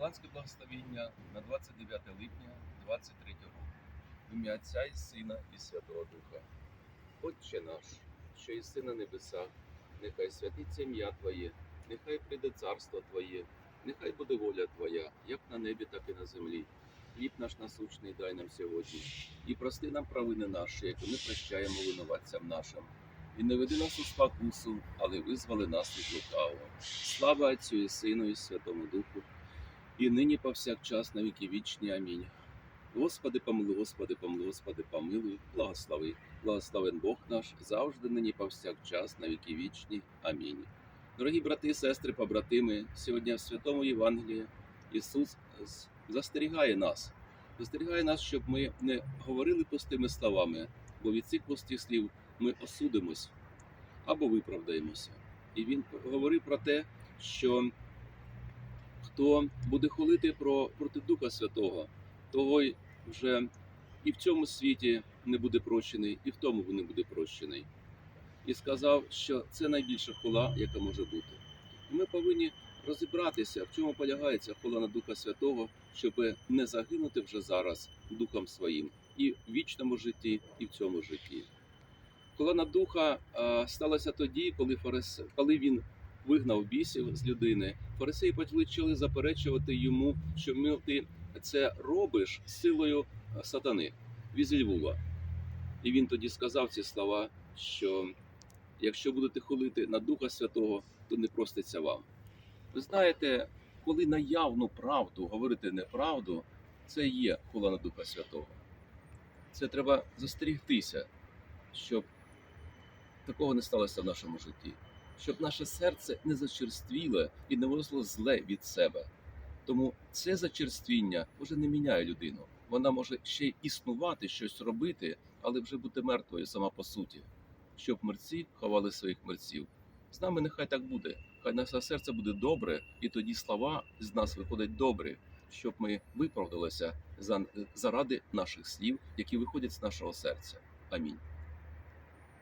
Капеланське благословіння на 29 липня 23 року. В ім'я Отця і Сина і Святого Духа. Отче наш, що єси на небесах, нехай святиться ім'я Твоє, нехай прийде царство Твоє, нехай буде воля Твоя, як на небі, так і на землі. Хліб наш насущний дай нам сьогодні, і прости нам провини наші, як ми прощаємо винуватцям нашим. І не веди нас у спокусу, але визвали нас від лукавого. Слава Отцю і Сину, і Святому Духу, і нині повсякчас на віки вічні. Амінь. Господи, помилуй, Господи, помилуй, Господи, помилуй, благослови. Благословен Бог наш завжди, нині повсякчас на віки вічні. Амінь. Дорогі брати сестри, побратими, сьогодні в Святому Євангелії Ісус застерігає нас. Застерігає нас, щоб ми не говорили пустими словами, бо від цих пустих слів ми осудимось або виправдаємося. І він говорив про те, що хто буде хулити про проти Духа Святого, того й вже і в цьому світі не буде прощений, і в тому не буде прощений. І сказав, що це найбільша хула, яка може бути. І ми повинні розібратися, в чому полягається хула на Духа Святого, щоб не загинути вже зараз Духом Своїм і в вічному житті, і в цьому житті. Колона духа а, сталася тоді, коли фарис... коли він вигнав бісів з людини. Фарисеї почали заперечувати йому, що ти це робиш силою а, сатани Візельвула. І він тоді сказав ці слова, що якщо будете хулити на Духа Святого, то не проститься вам. Ви знаєте, коли на явну правду говорити неправду, це є хула на Духа Святого. Це треба застерігтися, щоб такого не сталося в нашому житті, щоб наше серце не зачерствіло і не виросло зле від себе. Тому це зачерствіння вже не міняє людину. Вона може ще існувати, щось робити, але вже бути мертвою сама по суті, щоб мерці ховали своїх мерців. З нами нехай так буде. Хай наше серце буде добре, і тоді слова з нас виходять добрі, щоб ми виправдалися заради наших слів, які виходять з нашого серця. Амінь.